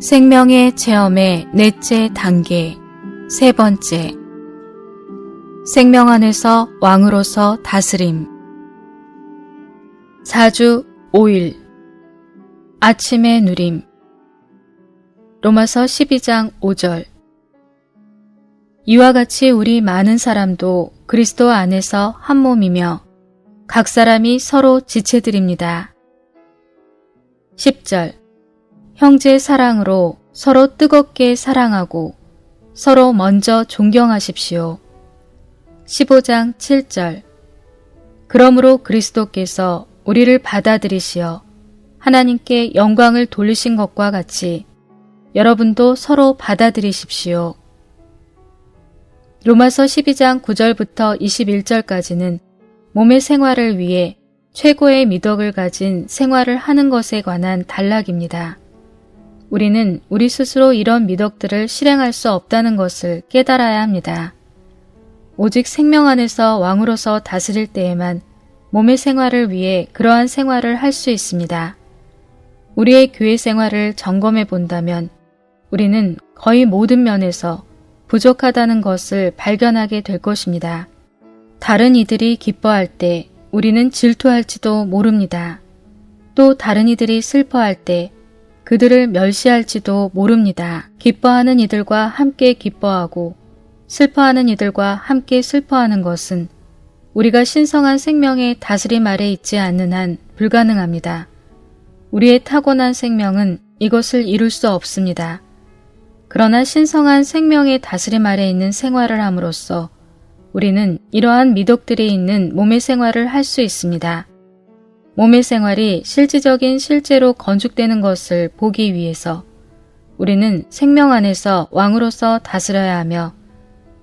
생명의 체험의 넷째 단계, 세 번째. 생명 안에서 왕으로서 다스림. 4주 5일. 아침의 누림. 로마서 12장 5절. 이와 같이 우리 많은 사람도 그리스도 안에서 한 몸이며 각 사람이 서로 지체드립니다. 10절. 형제 사랑으로 서로 뜨겁게 사랑하고 서로 먼저 존경하십시오. 15장 7절. 그러므로 그리스도께서 우리를 받아들이시어 하나님께 영광을 돌리신 것과 같이 여러분도 서로 받아들이십시오. 로마서 12장 9절부터 21절까지는 몸의 생활을 위해 최고의 미덕을 가진 생활을 하는 것에 관한 단락입니다. 우리는 우리 스스로 이런 미덕들을 실행할 수 없다는 것을 깨달아야 합니다. 오직 생명 안에서 왕으로서 다스릴 때에만 몸의 생활을 위해 그러한 생활을 할 수 있습니다. 우리의 교회 생활을 점검해 본다면 우리는 거의 모든 면에서 부족하다는 것을 발견하게 될 것입니다. 다른 이들이 기뻐할 때 우리는 질투할지도 모릅니다. 또 다른 이들이 슬퍼할 때 그들을 멸시할지도 모릅니다. 기뻐하는 이들과 함께 기뻐하고 슬퍼하는 이들과 함께 슬퍼하는 것은 우리가 신성한 생명의 다스림 아래 있지 않는 한 불가능합니다. 우리의 타고난 생명은 이것을 이룰 수 없습니다. 그러나 신성한 생명의 다스림 아래 있는 생활을 함으로써 우리는 이러한 미덕들이 있는 몸의 생활을 할 수 있습니다. 몸의 생활이 실질적인 실제로 건축되는 것을 보기 위해서 우리는 생명 안에서 왕으로서 다스려야 하며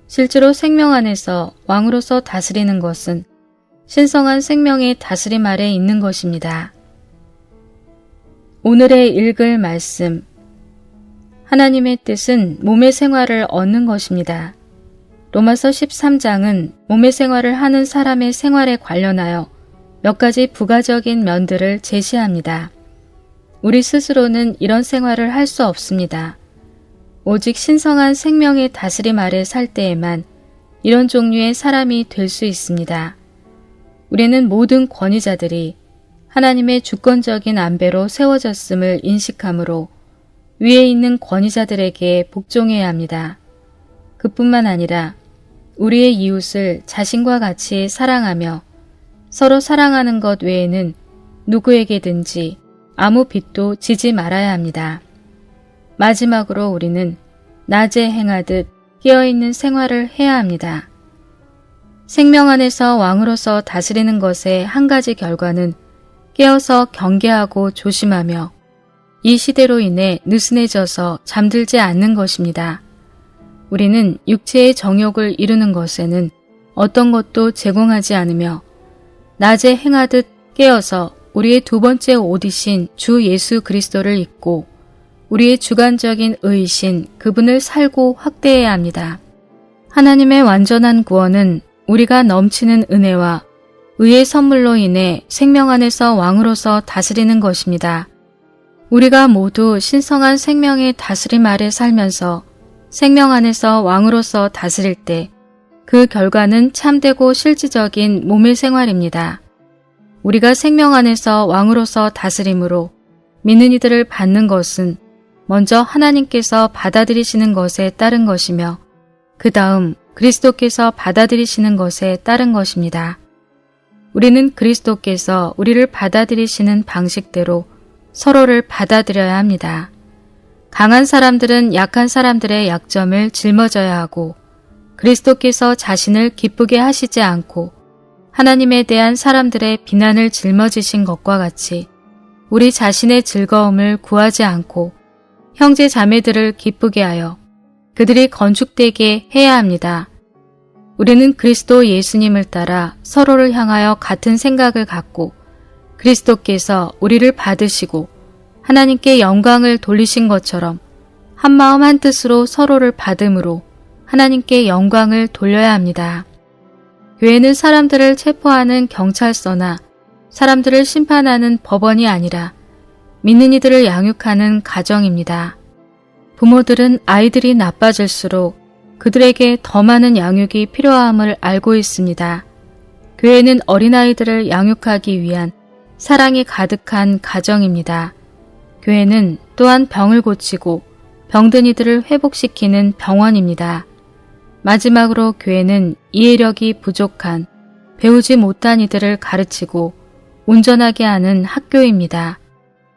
실제로 생명 안에서 왕으로서 다스리는 것은 신성한 생명의 다스림 아래 있는 것입니다. 오늘의 읽을 말씀 하나님의 뜻은 몸의 생활을 얻는 것입니다. 로마서 13장은 몸의 생활을 하는 사람의 생활에 관련하여 몇 가지 부가적인 면들을 제시합니다. 우리 스스로는 이런 생활을 할 수 없습니다. 오직 신성한 생명의 다스림 아래 살 때에만 이런 종류의 사람이 될 수 있습니다. 우리는 모든 권위자들이 하나님의 주권적인 안배로 세워졌음을 인식하므로 위에 있는 권위자들에게 복종해야 합니다. 그뿐만 아니라 우리의 이웃을 자신과 같이 사랑하며 서로 사랑하는 것 외에는 누구에게든지 아무 빚도 지지 말아야 합니다. 마지막으로 우리는 낮에 행하듯 깨어있는 생활을 해야 합니다. 생명 안에서 왕으로서 다스리는 것의 한 가지 결과는 깨어서 경계하고 조심하며 이 시대로 인해 느슨해져서 잠들지 않는 것입니다. 우리는 육체의 정욕을 이루는 것에는 어떤 것도 제공하지 않으며 낮에 행하듯 깨어서 우리의 두 번째 옷이신 주 예수 그리스도를 입고 우리의 주관적인 의이신 그분을 살고 확대해야 합니다. 하나님의 완전한 구원은 우리가 넘치는 은혜와 의의 선물로 인해 생명 안에서 왕으로서 다스리는 것입니다. 우리가 모두 신성한 생명의 다스림 아래 살면서 생명 안에서 왕으로서 다스릴 때 그 결과는 참되고 실질적인 몸의 생활입니다. 우리가 생명 안에서 왕으로서 다스림으로 믿는 이들을 받는 것은 먼저 하나님께서 받아들이시는 것에 따른 것이며 그 다음 그리스도께서 받아들이시는 것에 따른 것입니다. 우리는 그리스도께서 우리를 받아들이시는 방식대로 서로를 받아들여야 합니다. 강한 사람들은 약한 사람들의 약점을 짊어져야 하고 그리스도께서 자신을 기쁘게 하시지 않고 하나님에 대한 사람들의 비난을 짊어지신 것과 같이 우리 자신의 즐거움을 구하지 않고 형제 자매들을 기쁘게 하여 그들이 건축되게 해야 합니다. 우리는 그리스도 예수님을 따라 서로를 향하여 같은 생각을 갖고 그리스도께서 우리를 받으시고 하나님께 영광을 돌리신 것처럼 한마음 한뜻으로 서로를 받음으로 하나님께 영광을 돌려야 합니다. 교회는 사람들을 체포하는 경찰서나 사람들을 심판하는 법원이 아니라 믿는 이들을 양육하는 가정입니다. 부모들은 아이들이 나빠질수록 그들에게 더 많은 양육이 필요함을 알고 있습니다. 교회는 어린아이들을 양육하기 위한 사랑이 가득한 가정입니다. 교회는 또한 병을 고치고 병든 이들을 회복시키는 병원입니다. 마지막으로 교회는 이해력이 부족한 배우지 못한 이들을 가르치고 온전하게 하는 학교입니다.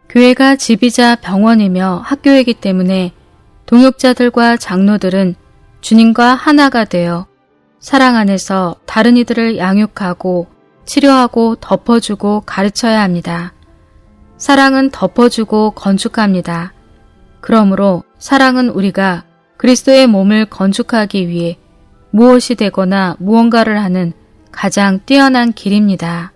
교회가 집이자 병원이며 학교이기 때문에 동역자들과 장로들은 주님과 하나가 되어 사랑 안에서 다른 이들을 양육하고 치료하고 덮어주고 가르쳐야 합니다. 사랑은 덮어주고 건축합니다. 그러므로 사랑은 우리가 그리스도의 몸을 건축하기 위해 무엇이 되거나 무언가를 하는 가장 뛰어난 길입니다.